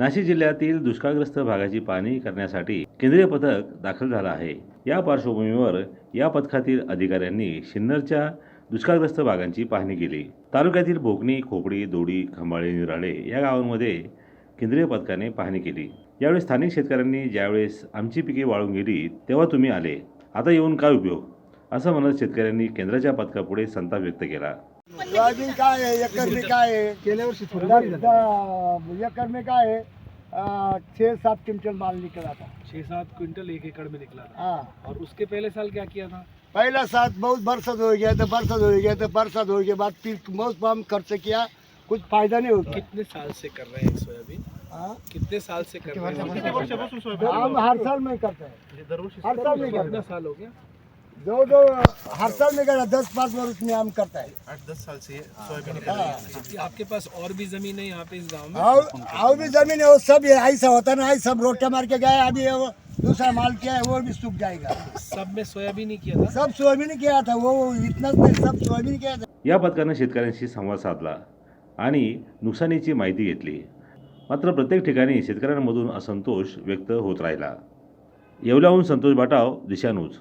नाशिक जिल्ह्यातील दुष्काळग्रस्त भागाची पाहणी करण्यासाठी केंद्रीय पथक दाखल झालं आहे. या पार्श्वभूमीवर या पथकातील अधिकाऱ्यांनी सिन्नरच्या दुष्काळग्रस्त भागांची पाहणी केली. तालुक्यातील भोकणी खोपडी दोडी खंबाळे निराळे या गावांमध्ये केंद्रीय पथकाने पाहणी केली. यावेळी स्थानिक शेतकऱ्यांनी ज्यावेळेस आमची पिके वाळून गेली तेव्हा तुम्ही आले. आता येऊन काय उपयोग? असं म्हणत शेतकऱ्यांनी केंद्राच्या पथकापुढे संताप व्यक्त केला. सोयाबीन काय आहे? एकर में काय आहे? गेल्या वर्षी थोडं दस- द- एकर में काय है आ, छह सात क्विंटल माल निकला था छह सात क्विंटल एक एकड़ में निकला था हाँ. और उसके पहले साल क्या किया था? पहला साथ बहुत बरसात हो गया तो बरसात हो गया तो बरसात हो के बाद फिर बहुत खर्च किया कुछ फ़ायदा नहीं होता। कितने साल से कर रहे हैं सोयाबीन? हाँ? कितने साल से कर रहे हैं? हम हर साल में करते हैं। हर साल में करते कितना साल हो गया? दो दो हर साल है, दस पाँच वर्ष में हम करता है आठ दस साल से ये सोयाबीन हाँ। कि आपके पास और भी जमीन है यहाँ पे इस गांव में? और और भी जमीन है वो सब ये ऐसा होता है ना ऐसा सब रोटे मार के गए अभी वो दूसरा माल किया है वो भी सूख जाएगा। सब में सोयाबीन ही किया था? सब सोयाबीन किया था वो इतना नहीं सब सोयाबीन किया था। या पथकानं शेतकऱ्यांशी संवाद साधला आणि नुकसानीची माहिती घेतली. मात्र प्रत्येक ठिकाणी शेतकऱ्यांमधून असंतोष व्यक्त होत राहिला. येवल्याहून संतोष बाटाव दिशा न्यूज.